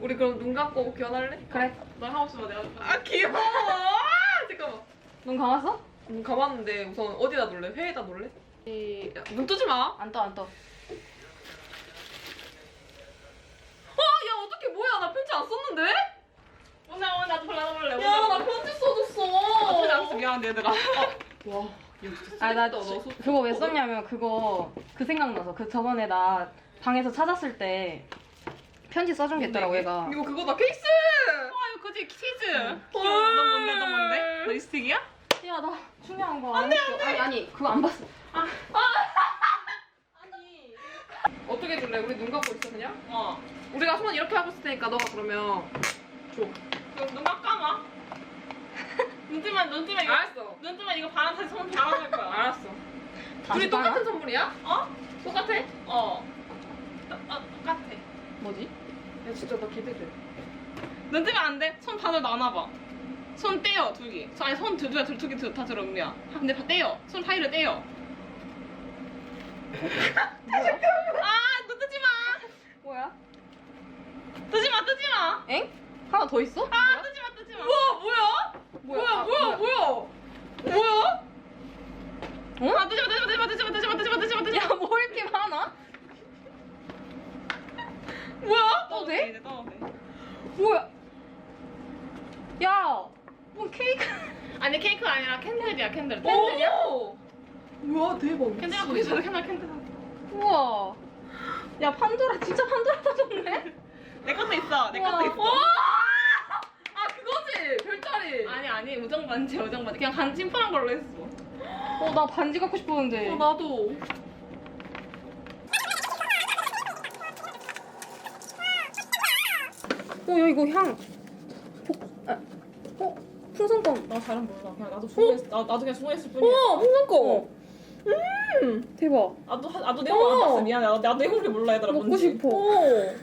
우리 그럼 눈 감고 교환할래? 그래. 나 하고 싶어 내가. 아 귀여워. 아, 잠깐만. 눈 감았어? 눈 감았는데 우선 어디다 놓을래? 회에다 놓을래? 이... 야, 눈 뜨지 마. 안 떠, 안 떠. 어, 야 어떻게 뭐야? 나 편지 안 썼는데? 오늘 오늘 나도 볼래 나도 볼래. 야, 나 편지 써줬어. 어떻게 안 미안한데 얘들아. 와, 이거 진짜 아, 나 쓰레기다, 지- 소- 그거 왜 썼냐면 그거 그 생각나서 그 저번에 나 방에서 찾았을 때 편지 써준 게 있더라고 얘가. 이거 그거다 케이스. 아 이거 그지 치즈. 응. 귀여워. 너 뭔데 너 뭔데? 너 립스틱이야? 야, 나 중요한 거안 했어. 아니, 아니, 그거 안 봤어. 아니. 어떻게 해줄래? 우리 눈 감고 있어 그냥? 어. 우리가 손 이렇게 하고 있을 테니까 너가 그러면 줘. 그럼 눈 감아. 눈 뜨면 눈 뜨면 이거 알았어. 눈 뜨면 이거 바람 다시 손 달아줄 거야. 알았어. 둘이? 똑같은 선물이야? 어? 똑같아? 야 어. 아, 똑같아. 뭐지? 진짜 나 기대돼. 눈 뜨면 안 돼. 손 반으로 나눠봐. 손 떼요 두 개. 손 아니 손두 개, 두개 다 들어 은미야. 근데 다 떼요. 손 파이를 떼요. 아, 눈 뜨지 마. 뭐야? 뜨지 마, 뜨지 마. 엥? 하나 더 있어? 아, 뜨지 마, 뜨지 마. 우와 뭐야? 야, 뭐 케이크? 아니 케이크가 아니라 캔들이야, 캔들. 캔들이야? 오! 뭐야 대박. 캔들 갖고 있어, 캔들, 캔들. 우와. 야, 판도라, 진짜 판도라 터졌네? 내 것도 있어, 내 것도 우와. 있어. 와! 아 그거지 별자리. 아니 아니 우정 반지 우정 반지 그냥 간 심플한 걸로 했어. 어, 나 반지 갖고 싶었는데. 어 나도. 어, 야, 이거 향. 복, 아, 어, 풍선껌. 나 잘은 몰라. 그냥 나도 수고했 나 나도 그냥 수고했을 뿐이야. 와 풍선껌. 어. 음. 대박. 나도 하- 나도 안 어. 봤어 미안해. 나도, 나도 내용을 몰라 얘들아 먹고 뭔지. 싶어. 오.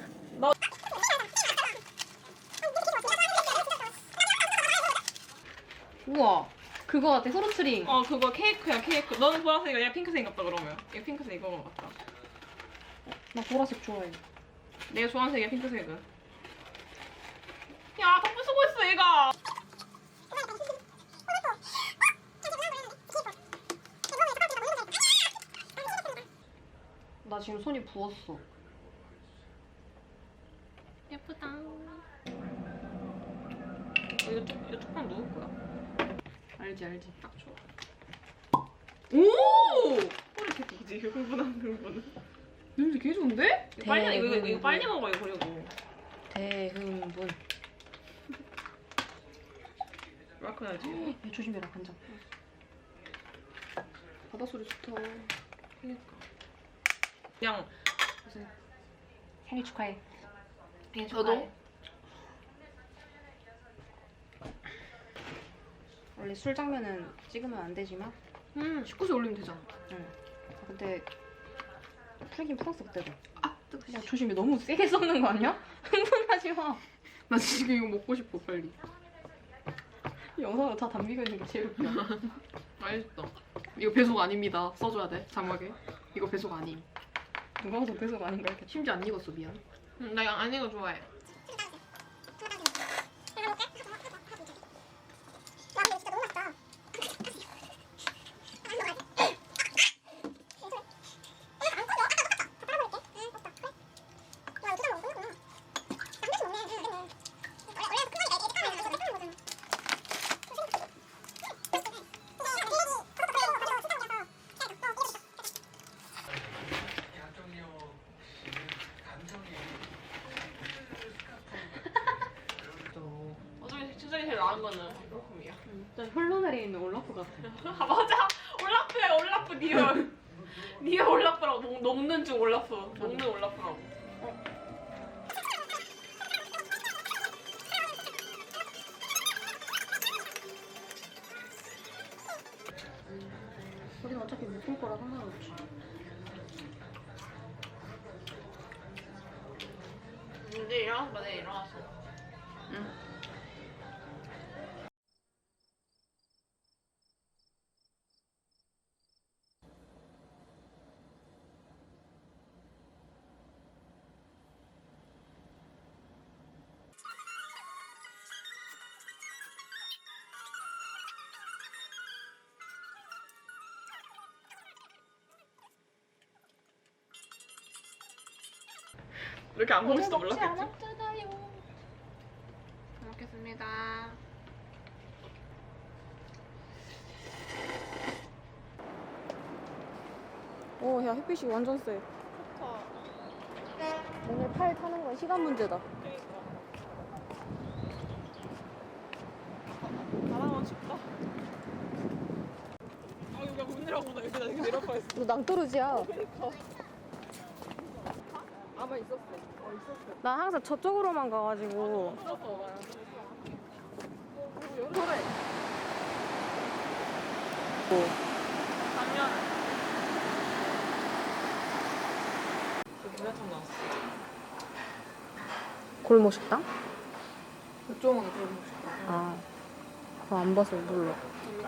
우와. 그거 같아, 소르트링. 어 그거 케이크야 케이크. 너는 보라색이야. 얘 핑크색 같다 그러면. 얘 핑크색 이거 같다. 나 보라색 좋아해. 내가 좋아하는 색이야 핑크색은. 야 덕분 수고했어 얘가. 나 지금 손이 부었어. 예쁘다. 이거 쪽 이거 쪽방 누구 거야? 알지, 알지. 딱 좋아. 오. 허리 개기지 흥분한 흥분은. 냄새 개 좋은데? 이거 빨리 이거, 이거. 이거 빨리 먹어 이거 그리고. 대흥분. 라크나지. 야, 조심해라, 간장. 바다 소리 좋다. 그니까. 그냥 생일 축하해. 생일 저도. 축하해. 원래 술 장면은 찍으면 안 되지만, 음 19세 올리면 되잖아. 응. 아, 근데 풀긴 풀었어 그때도. 아 뜨거. 야 조심해, 너무 세게 썩는 거 아니야? 흥분하지 마. 나 지금 이거 먹고 싶어 빨리. 이 영상으로 다 담비고 있는 게 제일 웃겨. 맛있다. 이거 배속 아닙니다. 써줘야 돼 자막에. 이거 배속 아님. 누가 봐도 배속 아닌 거 이렇게. 심지어 안 익었어 미안. 응, 나 이거 아닌 거 좋아해. 어차피 세상에 제일 나은 거는 올라프이야. 진짜 혈로 내리는 올라프 같아. 아 맞아. 올라프야 올라프 니어. 니어 올라프라고 녹, 녹는 중 올라프. 녹는 올라프라고. 우리는 어차피 못볼 거라 상관없지. 근데 일어나서 만약에 일어났어. 응. 이렇게 안 먹을지도 몰랐겠지. 않았잖아요. 잘 먹겠습니다. 오, 야 햇빛이 완전 세. 오늘 팔 타는 건 시간 문제다. 나라만 춥다. 아 여기가 문이라고 나 여기다 이렇게 내려가 있어. 너 낭떠러지야. 아마 있었어. 어 있었어. 나 항상 저쪽으로만 가가지고. 있었어 나. 그리고 여름에 작년. 그 유나청 나왔어. 골목 식당? 이쪽은 그러고 싶다. 아, 그거 안 봐서 몰라. 일본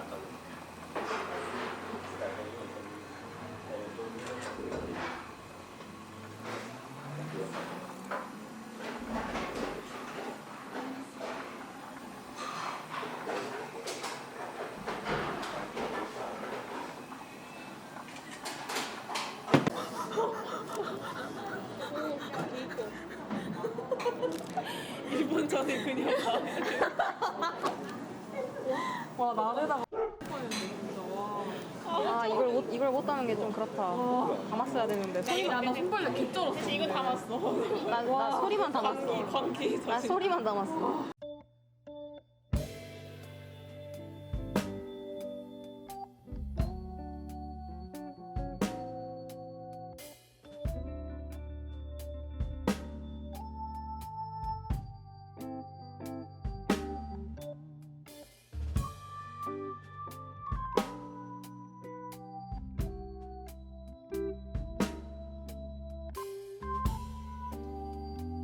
와 나르다 아, 이걸 못, 이걸 못 따는 게좀 그렇다. 담았어야 되는데. 소리, 야나 손발레 개쩔었어 이거 담았어 나, 나 소리만 담았어. 광기 광기 나 소리만 담았어.